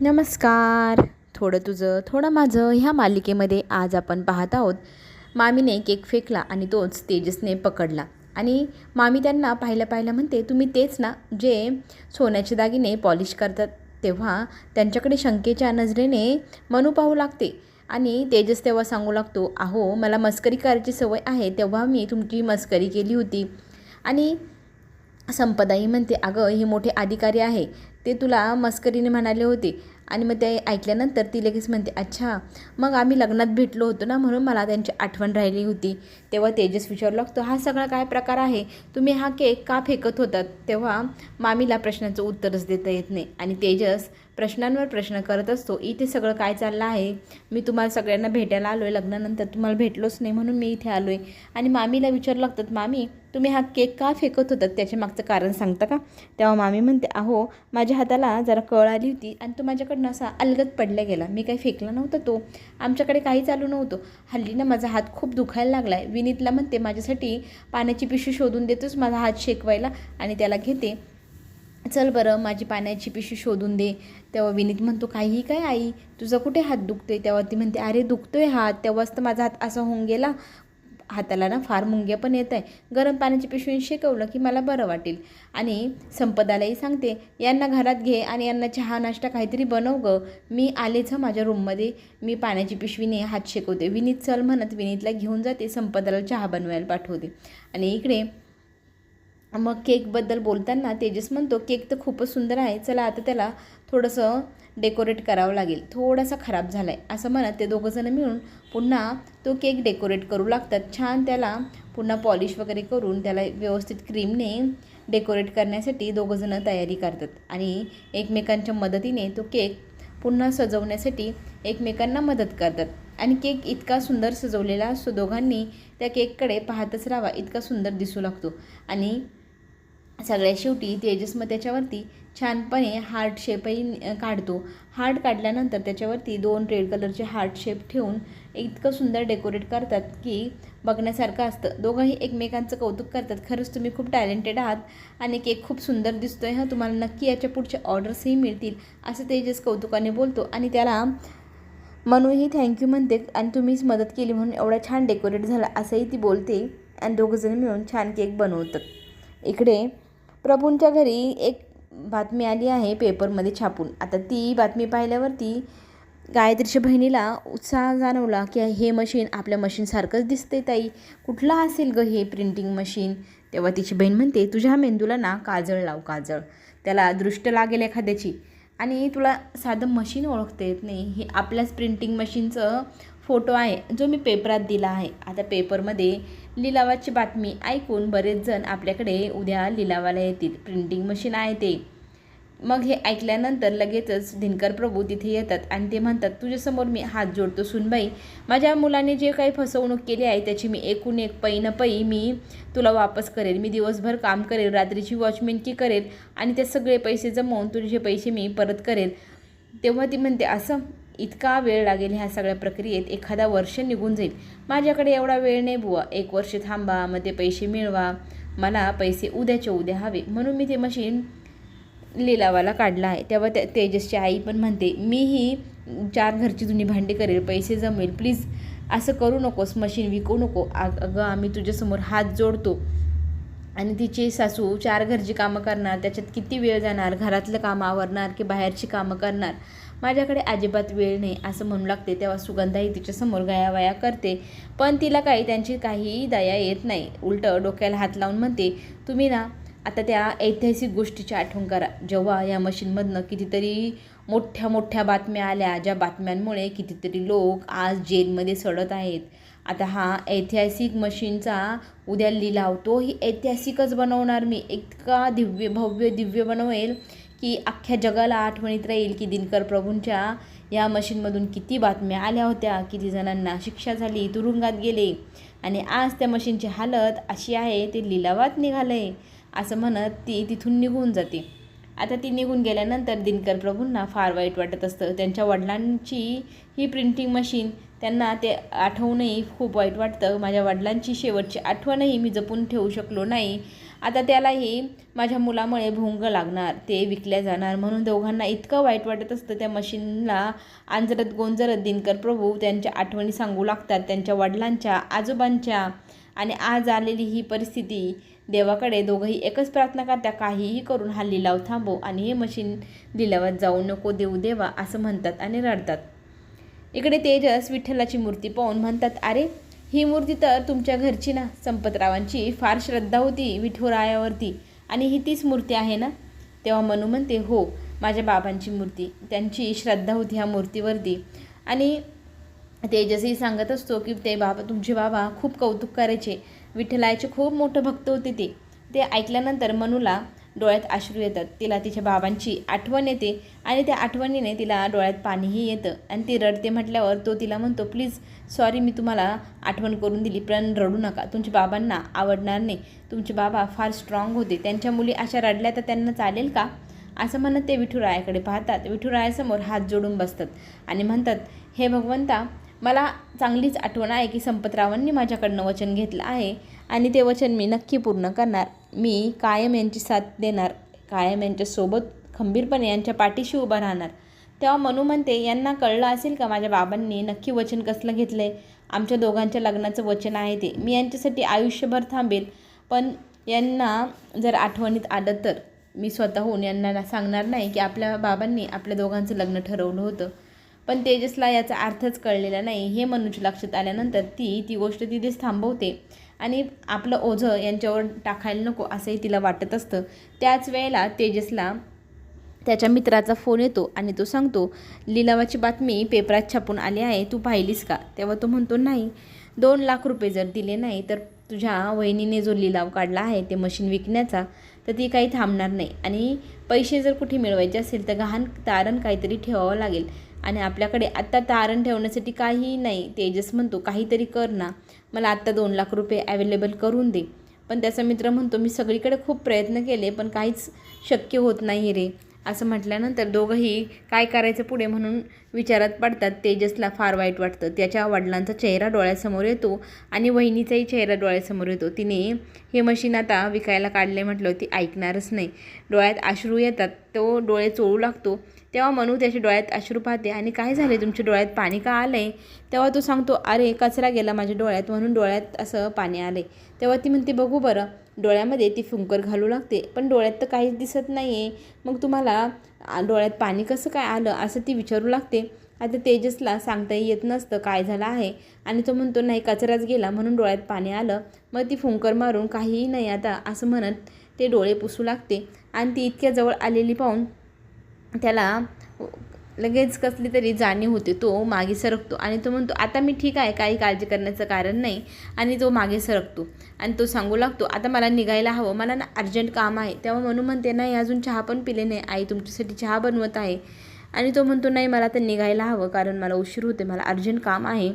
नमस्कार. थोडं तुझं थोडं माझं ह्या मालिकेमध्ये आज आपण पाहत आहोत मामीने केक फेकला आणि तोच तेजसने पकडला. आणि मामी त्यांना पाहिलं पाहिलं म्हणते तुम्ही तेच ना जे सोन्याचे दागिने पॉलिश करतात तेव्हा त्यांच्याकडे शंकेच्या नजरेने मनू पाहू लागते. आणि तेजस तेव्हा सांगू लागतो अहो मला मस्करी करायची सवय आहे तेव्हा मी तुमची मस्करी केली होती. आणि संपदाही म्हणते अगं हे मोठे अधिकारी आहे ते तुला मस्करीने म्हणाले होते. आणि मग ते ऐकल्यानंतर ती लगेच म्हणते अच्छा मग आम्ही लग्नात भेटलो होतो ना म्हणून मला त्यांची आठवण राहिली होती. तेव्हा तेजस विचारू लागतो हा सगळा काय प्रकार आहे? तुम्ही हा केक का फेकत होतात? तेव्हा मामीला प्रश्नाचं उत्तरच देता येत नाही. आणि तेजस प्रश्नांवर प्रश्न करत असतो इथे सगळं काय चाललं आहे? मी तुम्हाला सगळ्यांना भेटायला आलो आहे लग्नानंतर तुम्हाला भेटलोच नाही म्हणून मी इथे आलो आहे आणि मामीला विचारू लागतात मामी तुम्ही हा केक का फेकत होतात? त्याच्या मागचं कारण सांगता का? तेव्हा मामी म्हणते अहो माझ्या हाताला जरा कळ आली होती आणि तो माझ्याकडनं असा अलगत पडला गेला. मी काही फेकला नव्हता तो. आमच्याकडे काही चालू नव्हतं. हल्ली ना माझा हात खूप दुखायला लागला आहे विनीतला म्हणते माझ्यासाठी पाण्याची पिशवी शोधून देतोच माझा हात शेकवायला आणि त्याला घेते. चल बरं माझी पाण्याची पिशवी शोधून दे. तेव्हा विनीत म्हणतो काही काय आई? तुझा कुठे हात दुखतोय? तेव्हा ती म्हणते अरे दुखतोय हात. तेव्हाच तर माझा हात असा होऊन गेला. हाताला ना फार मुंग्या पण येत आहे गरम पाण्याची पिशवी शेकवलं की मला बरं वाटेल. आणि संपदालाही सांगते यांना घरात घे आणि यांना चहा नाश्ता काहीतरी बनव गं. मी आलेच हं माझ्या रूममध्ये. मी पाण्याची पिशवीने हात शेकवते. विनीत चल म्हणत विनीतला घेऊन जाते संपदाला चहा बनवायला पाठवते. आणि इकडे मग केकबद्दल बोलताना तेजस म्हणतो केक तर खूपच सुंदर आहे चला आता त्याला थोडंसं डेकोरेट करावं लागेल थोडासा खराब झाला आहे असं म्हणत ते दोघंजणं मिळून पुन्हा तो केक डेकोरेट करू लागतात. छान त्याला पुन्हा पॉलिश वगैरे करून त्याला व्यवस्थित क्रीमने डेकोरेट करण्यासाठी दोघंजणं तयारी करतात आणि एकमेकांच्या मदतीने तो केक पुन्हा सजवण्यासाठी एकमेकांना मदत करतात. आणि केक इतका सुंदर सजवलेला असतो दोघांनी त्या केककडे पाहतच राहावा इतका सुंदर दिसू लागतो. आणि सगळ्यात शेवटी तेजस मग त्याच्यावरती छानपणे हार्ट शेपही काढतो. हार्ट काढल्यानंतर त्याच्यावरती दोन रेड कलरचे हार्ट शेप ठेवून इतकं सुंदर डेकोरेट करतात की बघण्यासारखं असतं. दोघंही एकमेकांचं कौतुक करतात. खरंच तुम्ही खूप टॅलेंटेड आहात आणि केक खूप सुंदर दिसतो आहे हां. तुम्हाला नक्की याच्या पुढच्या ऑर्डर्सही मिळतील असं तेजस कौतुकाने बोलतो आणि त्याला मनूही थँक्यू म्हणते आणि तुम्हीच मदत केली म्हणून एवढा छान डेकोरेट झाला असंही ती बोलते आणि दोघंजण मिळून छान केक बनवतात. इकडे प्रभूंच्या घरी एक बातमी आली आहे पेपरमध्ये छापून. आता ती बातमी पाहिल्यावरती गायत्रीच्या बहिणीला उत्साह जाणवला की हे मशीन आपल्या मशीनसारखंच दिसते ताई. कुठलं असेल गं हे प्रिंटिंग मशीन तेव्हा तिची बहीण म्हणते तुझ्या मेंदूला ना काजळ लाव काजळ. त्याला दृष्ट लागेल एखाद्याची. आणि तुला साधं मशीन ओळखता येत नाही. हे आपल्याच प्रिंटिंग मशीनचं फोटो आहे जो मी पेपरात दिला आहे. आता पेपरमध्ये लिलावाची बातमी ऐकून बरेच जण आपल्याकडे उद्या लिलावाला येतील. प्रिंटिंग मशीन आहे ते. मग हे ऐकल्यानंतर लगेचच दिनकर प्रभू तिथे येतात आणि ते म्हणतात तुझ्यासमोर मी हात जोडतो सुनबाई. माझ्या मुलाने जे काही फसवणूक केली आहे त्याची मी एकूण एक पै न पै मी तुला वापस करेल. मी दिवसभर काम करेल रात्रीची वॉचमेनकी करेल आणि ते सगळे पैसे जमवून तुझे पैसे मी परत करेल. तेव्हा ती म्हणते असं? इतका वेळ लागेल ह्या सगळ्या प्रक्रियेत एखादा वर्ष निघून जाईल. माझ्याकडे एवढा वेळ नाही बुवा. एक वर्ष थांबा मग ते पैसे मिळवा. मला पैसे उद्याच्या उद्या हवे. म्हणून मी ते मशीन लिलावाला काढला आहे. तेव्हा त्या तेजसची आई पण म्हणते मीही चार घरची जुनी भांडी करेल. पैसे जमेल. प्लीज असं करू नकोस. मशीन विकू नको. अगं आम्ही तुझ्यासमोर हात जोडतो. आणि तिची सासू चार घरची कामं करणार. त्याच्यात किती वेळ जाणार? घरातलं कामं आवरणार की बाहेरची कामं करणार? माझ्याकडे अजिबात वेळ नाही असं म्हणू लागते. तेव्हा सुगंधाही तिच्यासमोर गयावया करते. पण तिला काही त्यांची काही दया येत नाही. उलटं डोक्याला हात लावून म्हणते तुम्ही ना आता त्या ऐतिहासिक गोष्टीची आठवण करा. जेव्हा या मशीनमधनं कितीतरी मोठ्या मोठ्या बातम्या आल्या ज्या बातम्यांमुळे कितीतरी लोक आज जेलमध्ये सडत आहेत. आता हा ऐतिहासिक मशीनचा उद्या लिलाव तोही ऐतिहासिकच बनवणार मी. इतका दिव्य भव्य दिव्य बनवेल. की अख्ख्या जगाला आठवणीत राहील की दिनकर प्रभूंच्या या मशीनमधून किती बातम्या आल्या होत्या किती जणांना शिक्षा झाली तुरुंगात गेले आणि आज त्या मशीनची हालत अशी आहे ते लिलावात निघालं आहे असं म्हणत ती तिथून निघून जाते. आता ती निघून गेल्यानंतर दिनकर प्रभूंना फार वाईट वाटत असतं. त्यांच्या वडिलांची ही प्रिंटिंग मशीन त्यांना ते आठवूनही खूप वाईट वाटतं. माझ्या वडिलांची शेवटची आठवणही मी जपून ठेवू शकलो नाही. आता त्यालाही माझ्या मुलामुळे भोंग लागणार ते विकल्या जाणार म्हणून दोघांना इतकं वाईट वाटत असतं. त्या मशीनला आंजरत गोंजरत दिनकर प्रभू त्यांच्या आठवणी सांगू लागतात. त्यांच्या वडिलांच्या आजोबांच्या आणि आज आलेली ही परिस्थिती देवाकडे दोघंही एकच प्रार्थना करत्या काहीही करून हा लिलाव थांबव आणि हे मशीन लिलावात जाऊ नको देऊ देवा असं म्हणतात आणि रडतात. इकडे तेजस विठ्ठलाची मूर्ती पाहून म्हणतात अरे ही मूर्ती तर तुमच्या घरची ना संपतरावांची. फार श्रद्धा होती विठुरायावरती आणि ही तीच मूर्ती आहे ना? तेव्हा मनू म्हणते हो माझ्या बाबांची मूर्ती. त्यांची श्रद्धा होती ह्या मूर्तीवरती. आणि तेजसही सांगत असतो की ते बाबा तुमचे बाबा खूप कौतुक करायचे. विठ्ठलायचे खूप मोठं भक्त होते ते. ते ऐकल्यानंतर मनूला डोळ्यात अश्रू येतात. तिला तिच्या बाबांची आठवण येते आणि त्या आठवणीने तिला डोळ्यात पाणीही येतं. आणि ती रडते म्हटल्यावर तो तिला म्हणतो प्लीज सॉरी मी तुम्हाला आठवण करून दिली पण रडू नका. तुमच्या बाबांना आवडणार नाही. तुमचे बाबा फार स्ट्रॉंग होते. त्यांच्या मुली अशा रडल्या तर त्यांना चालेल का? असं म्हणत ते विठुरायाकडे पाहतात. विठुरायासमोर हात जोडून बसतात आणि म्हणतात हे भगवंता मला चांगलीच आठवण आहे की संपतरावांनी माझ्याकडनं वचन घेतलं आहे आणि ते वचन मी नक्की पूर्ण करणार. मी कायम यांची साथ देणार कायम यांच्यासोबत खंबीरपणे यांच्या पाठीशी उभं राहणार. तेव्हा मनू म्हणते यांना कळलं असेल का माझ्या बाबांनी नक्की वचन कसलं घेतलं आहे आमच्या दोघांच्या लग्नाचं वचन आहे ते. मी यांच्यासाठी आयुष्यभर थांबेल पण यांना जर आठवणीत आलं तर. मी स्वतःहून यांना सांगणार नाही की आपल्या बाबांनी आपल्या दोघांचं लग्न ठरवलं होतं. पण तेजसला याचा अर्थच कळलेला नाही. हे मनूच्या लक्षात आल्यानंतर ती ती गोष्ट तिथेच थांबवते. आणि आपलं ओझं यांच्यावर टाकायला नको असंही तिला वाटत असतं. त्याच वेळेला तेजसला त्याच्या मित्राचा फोन येतो आणि तो सांगतो लिलावाची बातमी पेपरात छापून आली आहे तू पाहिलीस का? तेव्हा तो म्हणतो नाही. दोन लाख रुपये जर दिले नाही तर तुझ्या वहिनीने जो लिलाव काढला आहे ते मशीन विकण्याचा तर ती काही थांबणार नाही. आणि पैसे जर कुठे मिळवायचे असेल तर गहाण तारण काहीतरी ठेवावं लागेल. आणि आपल्याकडे आत्ता तारण ठेवण्यासाठी काहीही नाही. तेजस म्हणतो काहीतरी कर ना. मला आत्ता दोन लाख रुपये अवेलेबल करून दे. पण त्याचा मित्र म्हणतो मी सगळीकडे खूप प्रयत्न केले पण काहीच शक्य होत नाही रे. असं म्हटल्यानंतर दोघंही काय करायचं पुढे म्हणून विचारात पडतात. तेजसला फार वाईट वाटतं. त्याच्या वडिलांचा चेहरा डोळ्यासमोर येतो आणि वहिनीचाही चेहरा डोळ्यासमोर येतो. तिने हे मशीन आता विकायला काढले म्हटलं ती ऐकणारच नाही. डोळ्यात अश्रू येतात. तो डोळे चोळू लागतो. तेव्हा मनू त्याच्या डोळ्यात अश्रू पाहते. आणि काय झाले तुमच्या डोळ्यात पाणी का आलं आहे तेव्हा तो सांगतो अरे कचरा गेला माझ्या डोळ्यात म्हणून डोळ्यात असं पाणी आलं आहे तेव्हा ती म्हणते बघू बरं. डोळ्यामध्ये ती फुंकर घालू लागते. पण डोळ्यात तर काहीच दिसत नाही आहे मग तुम्हाला डोळ्यात पाणी कसं काय आलं असं ती विचारू लागते. आता तेजसला सांगताही येत नसतं काय झालं आहे. आणि तो म्हणतो नाही कचराच गेला म्हणून डोळ्यात पाणी आलं. मग ती फुंकर मारून काहीही नाही आता असं म्हणत ते डोळे पुसू लागते. आणि ती इतक्या जवळ आलेली पाहून त्याला लगेच कसली तरी जाणीव होते तो मागे सरकतो आणि तो म्हणतो आता मी ठीक आहे काही काळजी करण्याचं कारण नाही. आणि तो मागे सरकतो आणि तो सांगू लागतो आता मला निघायला हवं मला ना अर्जंट काम आहे. तेव्हा म्हणून म्हणते नाही अजून चहा पण पिले नाही आई तुमच्यासाठी चहा बनवत आहे. आणि तो म्हणतो नाही मला तर निघायला हवं कारण मला उशीर होते मला अर्जंट काम आहे.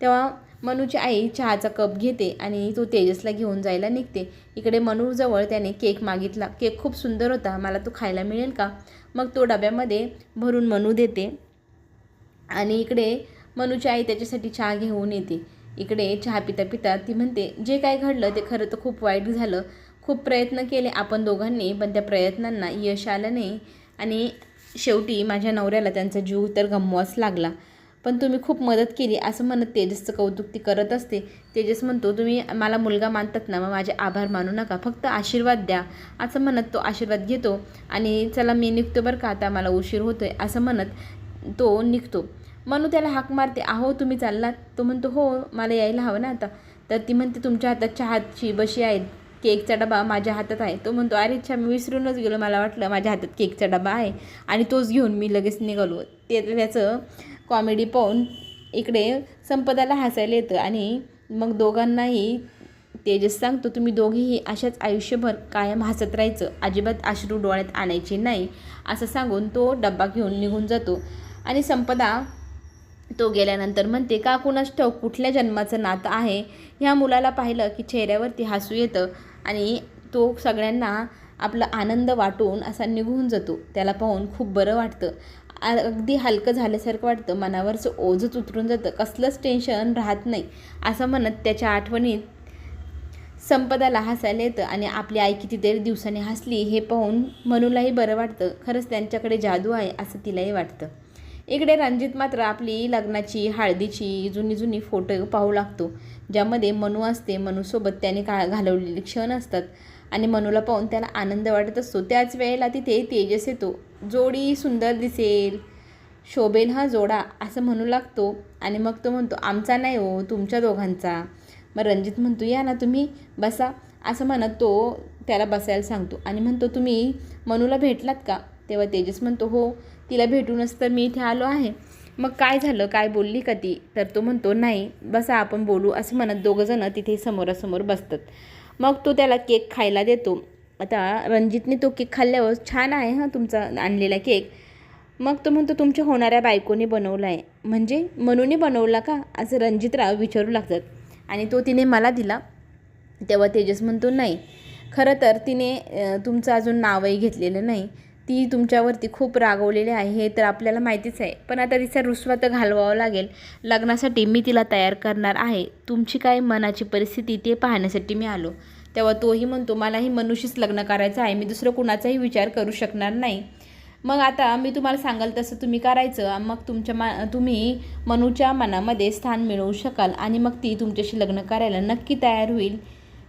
तेव्हा मनूची आई चहाचा कप घेते आणि तो तेजसला घेऊन जायला निघते. इकडे मनूजवळ त्याने केक मागितला. केक खूप सुंदर होता. मला तो खायला मिळेल का? मग तो डब्यामध्ये भरून मनू देते आणि इकडे मनूची आई त्याच्यासाठी चहा घेऊन येते. इकडे चहा पिता पिता ती म्हणते जे काय घडलं ते खरं तर खूप वाईट झालं. खूप प्रयत्न केले आपण दोघांनी पण त्या प्रयत्नांना यश आलं नाही आणि शेवटी माझ्या नवऱ्याला त्यांचा जीव तर गमवाच लागला. पण तुम्ही खूप मदत केली असं म्हणत तेजसचं कौतुक ती करत असते. तेजस म्हणतो तुम्ही मला मुलगा मानतात ना मग माझे आभार मानू नका. फक्त आशीर्वाद द्या. असं म्हणत तो आशीर्वाद घेतो आणि चला मी निघतो बरं का आता मला उशीर होतो आहे असं म्हणत तो निघतो. म्हणून त्याला हाक मारते आहो तुम्ही चाललात? तो म्हणतो हो मला यायला हवं ना आता. तर ती म्हणते तुमच्या हातात चहाची बशी आहेत केकचा डबा माझ्या हातात आहे. तो म्हणतो अरे अच्छा मी विसरूनच गेलो मला वाटलं माझ्या हातात केकचा डबा आहे आणि तोच घेऊन मी लगेच निघालो. ते त्याचं कॉमेडी पाहून इकडे संपदाला हसायला येतं आणि मग दोघांनाही तेजस सांगतो तुम्ही दोघेही अशाच आयुष्यभर कायम हसत राहायचं. अजिबात अश्रू डोळ्यात आणायचे नाही असं सांगून तो डब्बा घेऊन निघून जातो. आणि संपदा तो गेल्यानंतर म्हणते का कुणाच ठाऊक कुठल्या जन्माचं नातं आहे? ह्या मुलाला पाहिलं की चेहऱ्यावरती हसू येतं आणि तो सगळ्यांना आपला आनंद वाटून असा निघून जातो. त्याला पाहून खूप बरं वाटतं. अगदी हलकं झाल्यासारखं वाटतं. मनावरचं ओझंच उतरून जातं. कसलंच टेन्शन राहत नाही. असं म्हणत त्याच्या आठवणीत संपदाला हसायला येतं आणि आपली आई कितीतरी दिवसांनी हसली हे पाहून मनूलाही बरं वाटतं. खरंच त्यांच्याकडे जादू आहे असं तिलाही वाटतं. इकडे रणजित मात्र आपली लग्नाची हळदीची जुनी जुनी फोटो पाहू लागतो ज्यामध्ये मनू असते. मनूसोबत त्याने का घालवलेले क्षण असतात आणि मनूला पाहून त्याला आनंद वाटत असतो. त्याच वेळेला तिथे तेजस येतो. जोडी सुंदर दिसेल. शोभेन हा जोडा असं म्हणू लागतो. आणि मग तो म्हणतो आमचा नाही हो तुमच्या दोघांचा. मग रणजित म्हणतो या ना तुम्ही बसा. असं म्हणत तो त्याला बसायला सांगतो. आणि म्हणतो तुम्ही मनूला भेटलात का? तेव्हा तेजस म्हणतो हो तिला भेटूनच तर मी इथे आलो आहे. मग काय झालं काय बोलली का ती? तर तो म्हणतो नाही बसा आपण बोलू. असं म्हणत दोघंजणं तिथे समोरासमोर बसतात. मग तो त्याला केक खायला देतो. आता रणजितने तो केक खाल्ल्यावर छान आहे हां तुमचा आणलेला केक. मग तो म्हणतो तुमच्या होणाऱ्या बायकोने बनवला आहे म्हणजे मनूने बनवला का? असं रणजितराव विचारू लागतात. आणि तो तिने मला दिला. तेव्हा तेजस म्हणतो नाही खरं तर तिने तुमचं अजून नावही घेतलेलं नाही. ती तुमच्यावरती खूप रागवलेली आहे हे तर आपल्याला माहितीच आहे. पण आता तिचा रुसवा तर घालवावं लागेल. लग्नासाठी मी तिला तयार करणार आहे. तुमची काय मनाची परिस्थिती ते पाहण्यासाठी मी आलो. तेव्हा तोही म्हणतो मलाही मनुष्यच लग्न करायचं आहे. मी दुसरं कुणाचाही विचार करू शकणार नाही. मग आता मी तुम्हाला सांगाल तसं तुम्ही करायचं. मग तुमच्या मा तुम्ही मनूच्या मनामध्ये स्थान मिळवू शकाल आणि मग ती तुमच्याशी लग्न करायला नक्की तयार होईल.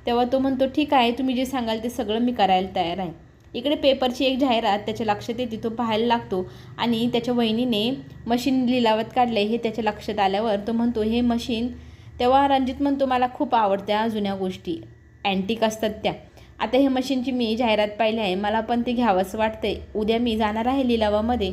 तेव्हा तो म्हणतो ठीक आहे तुम्ही जे सांगाल ते सगळं मी करायला तयार आहे. इकडे पेपरची एक जाहिरात त्याच्या लक्षात येते तो पाहायला लागतो आणि त्याच्या वहिनीने मशीन लिलावत काढले हे त्याच्या लक्षात आल्यावर तो म्हणतो हे मशीन तेव्हा रणजित म्हणतो मला खूप आवडत्या जुन्या गोष्टी. अँटिक असतात त्या. आता हे मशीनची मी जाहिरात पाहिली आहे. मला पण ते घ्यावंसं वाटतंय. उद्या मी जाणार आहे लिलावामध्ये.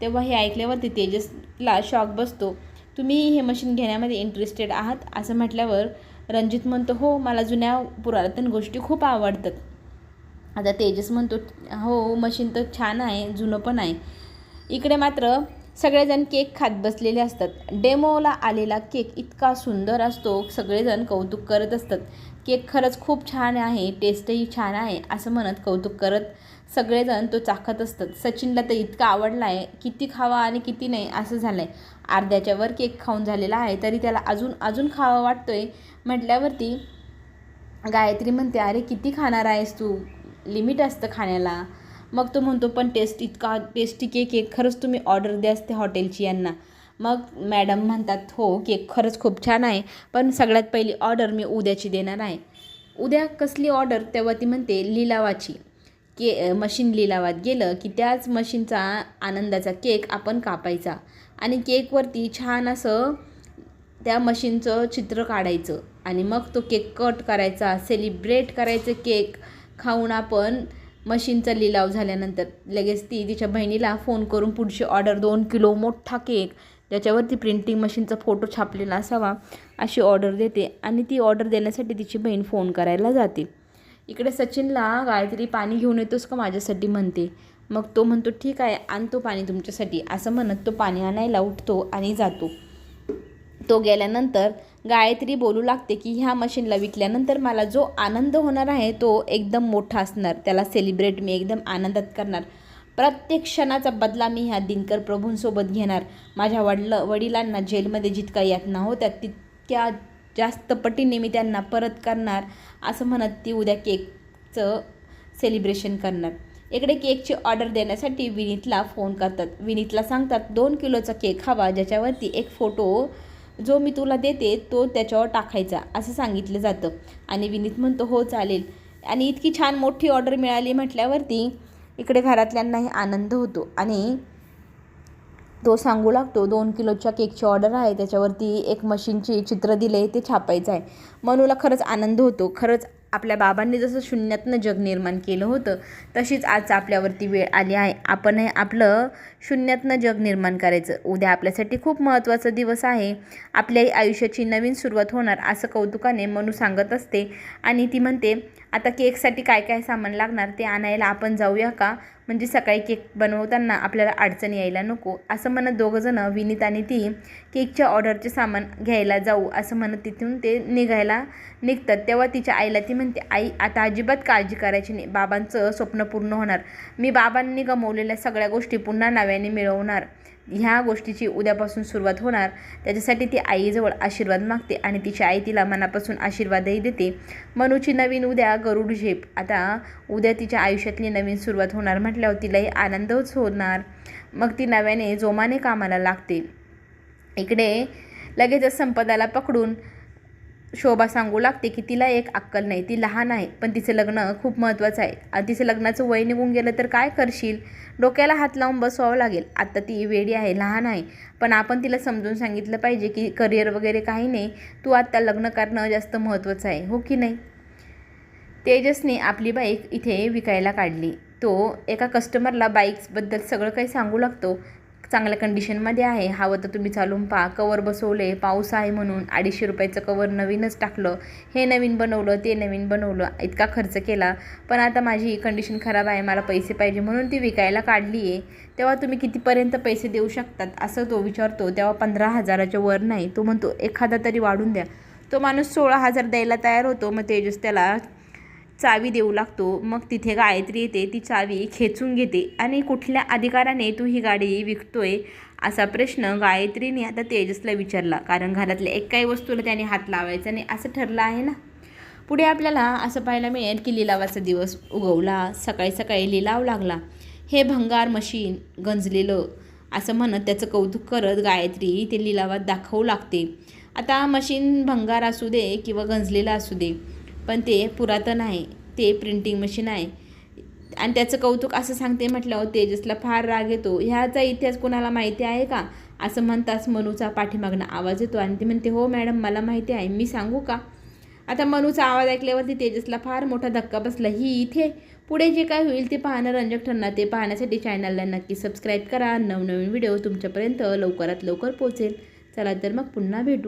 तेव्हा हे ऐकल्यावरती तेजसला शॉक बसतो. तुम्ही हे मशीन घेण्यामध्ये इंटरेस्टेड आहात? असं म्हटल्यावर रणजित म्हणतो हो मला जुन्या पुरातन गोष्टी खूप आवडतात. आता तेजस म्हणतो हो मशीन तर छान आहे जुनं पण आहे. इकडे मात्र सगळेजण केक खात बसलेले असतात. डेमोला आलेला केक इतका सुंदर असतो सगळेजण कौतुक करत असतात. केक खरंच खूप छान आहे टेस्टही छान आहे असं म्हणत कौतुक करत सगळेजण तो चाखत असतात. सचिनला तर इतका आवडला आहे किती खावा आणि किती नाही असं झालं आहे अर्ध्याच्या वर केक खाऊन झालेला आहे तरी त्याला अजून अजून खावा आहे म्हटल्यावरती गायत्री म्हणते अरे किती खाणार आहेस तू? लिमिट असतं खाण्याला. मग तो म्हणतो पण टेस्ट इतका टेस्टी केक आहे खरंच तुम्ही ऑर्डर द्या असते हॉटेलची यांना. मग मॅडम म्हणतात हो केक खरंच खूप छान आहे पण सगळ्यात पहिली ऑर्डर मी उद्याची देणार आहे. उद्या कसली ऑर्डर? तेव्हा ती म्हणते लिलावाची. के मशीन लिलावात गेलं की त्याच मशीनचा आनंदाचा केक आपण कापायचा आणि केकवरती छान असं त्या मशीनचं चित्र काढायचं आणि मग तो केक कट करायचा सेलिब्रेट करायचं केक खाऊन आपण मशीनचा लिलाव झाल्यानंतर लगेच ती तिच्या बहिणीला फोन करून पुढची ऑर्डर दोन किलो मोठा केक ज्याच्यावरती प्रिंटिंग मशीनचा फोटो छापलेला असावा अशी ऑर्डर देते आणि ती ऑर्डर देण्यासाठी तिची बहीण फोन करायला जाते. इकडे सचिनला गायत्री पाणी घेऊन येतोस का माझ्यासाठी? म्हणते. मग तो म्हणतो ठीक आहे आणतो पाणी तुमच्यासाठी. असं म्हणत तो पाणी आणायला उठतो आणि जातो. तो गेल्यानंतर गायत्री बोलू लागते की ह्या मशीनला विकल्यानंतर मला जो आनंद होणार आहे तो एकदम मोठा असणार. त्याला सेलिब्रेट मी एकदम आनंदात करणार. प्रत्येक क्षणाचा बदला मी ह्या दिनकर प्रभूंसोबत घेणार. माझ्या वडल वडिलांना जेलमध्ये जितका यातना होत्या तितक्या जास्त पटीने मी त्यांना परत करणार असं म्हणत ती उद्या केकचं सेलिब्रेशन करणार. इकडे केकची ऑर्डर देण्यासाठी विनीतला फोन करतात. विनीतला सांगतात दोन किलोचा केक हवा ज्याच्यावरती एक फोटो जो मी तुला देते तो त्याच्यावर टाकायचा असं सांगितलं जातं. आणि विनीत म्हणतो हो चालेल. आणि इतकी छान मोठी ऑर्डर मिळाली म्हटल्यावरती इकडे घरातल्यांनाही आनंद होतो. आणि तो सांगू लागतो दोन किलोच्या केकची ऑर्डर आहे त्याच्यावरती एक मशीनची चित्र दिले ते छापायचं आहे. मनूला खरंच आनंद होतो. खरंच आपल्या बाबांनी जसं शून्यातनं जग निर्माण केलं होतं तशीच आज आपल्यावरती वेळ आली आहे. आपणही आपलं शून्यातनं जग निर्माण करायचं. उद्या आपल्यासाठी खूप महत्त्वाचा दिवस आहे. आपल्याही आयुष्याची नवीन सुरुवात होणार असं कौतुकाने मनू सांगत असते. आणि ती म्हणते आता केकसाठी काय काय सामान लागणार ते आणायला आपण जाऊया का? म्हणजे सकाळी केक बनवताना आपल्याला अडचण यायला नको. असं म्हणत दोघंजणं विनीत आणि ती केकच्या ऑर्डरचे सामान घ्यायला जाऊ असं म्हणत तिथून ते निघायला निघतात. तेव्हा तिच्या आईला ती म्हणते आई आता अजिबात काळजी करायची नाही. बाबांचं स्वप्न पूर्ण होणार. मी बाबांनी गमवलेल्या सगळ्या गोष्टी पुन्हा नव्याने मिळवणार. ह्या गोष्टीची उद्यापासून सुरुवात होणार. त्याच्यासाठी ती आईजवळ आशीर्वाद मागते आणि तिची आई तिला मनापासून आशीर्वादही देते. मनूची नवीन उद्या गरुड झेप. आता उद्या तिच्या आयुष्यातली नवीन सुरुवात होणार म्हटल्यावर तिलाही आनंदच होणार. मग ती नव्याने जोमाने कामाला लागते. इकडे लगेचच संपदाला पकडून शोभा सांगू लागते की तिला एक अक्कल नाही ती लहान आहे पण तिचं लग्न खूप महत्त्वाचं आहे. आणि तिचं लग्नाचं वय निघून गेलं तर काय करशील? डोक्याला हात लावून बसवावं लागेल. आत्ता ती वेडी आहे लहान आहे पण आपण तिला समजून सांगितलं पाहिजे की करिअर वगैरे काही नाही. तू आत्ता लग्न करणं जास्त महत्त्वाचं आहे हो की नाही? तेजसने आपली बाईक इथे विकायला काढली. तो एका कस्टमरला बाईक्सबद्दल सगळं काही सांगू लागतो. चांगल्या कंडिशनमध्ये आहे. हवं तर तुम्ही चालून पहा. कवर बसवले. पाऊस आहे म्हणून अडीचशे रुपयाचं कवर नवीनच टाकलं. हे नवीन बनवलं ते नवीन बनवलं. इतका खर्च केला. पण आता माझी कंडिशन खराब आहे. मला पैसे पाहिजे म्हणून ती विकायला काढली आहे तेव्हा तुम्ही कितीपर्यंत पैसे देऊ शकतात? असं तो विचारतो. तेव्हा पंधरा हजाराच्या वर नाही. तो म्हणतो एखादा तरी वाढून द्या. तो माणूस सोळा हजार द्यायला तयार होतो. मग तेजस त्याला चावी देऊ लागतो. मग तिथे गायत्री येते. ती चावी खेचून घेते आणि कुठल्या अधिकाराने तू ही गाडी विकतोय असा प्रश्न गायत्रीने आता तेजसला विचारला. कारण घरातल्या एक काही वस्तूला त्याने हात लावायचा नाही असं ठरलं आहे ना? पुढे आपल्याला असं पाहायला मिळेल की लिलावाचा दिवस उगवला. सकाळी सकाळी लिलाव लागला. हे भंगार मशीन गंजलेलं असं म्हणत त्याचं कौतुक करत गायत्री ते लिलावात दाखवू लागते. आता मशीन भंगार असू दे किंवा गंजलेलं असू दे. पण ते पुरातन आहे ते प्रिंटिंग मशीन आहे. आणि त्याचं कौतुक असं सांगते म्हटल्यावर तेजसला फार राग येतो. ह्याचा इतिहास कोणाला माहिती आहे का? असं म्हणताच मनूचा पाठीमागणं आवाज येतो आणि ती म्हणते हो मॅडम मला माहिती आहे. मी सांगू का? आता मनूचा आवाज ऐकल्यावरती तेजसला फार मोठा धक्का बसला. ही इथे? पुढे जे काय होईल ते पाहणं रंजक ठरणार. ते पाहण्यासाठी चॅनलला नक्की सबस्क्राईब करा. नवनवीन व्हिडिओ तुमच्यापर्यंत लवकरात लवकर पोहोचेल. चला तर मग पुन्हा भेटू.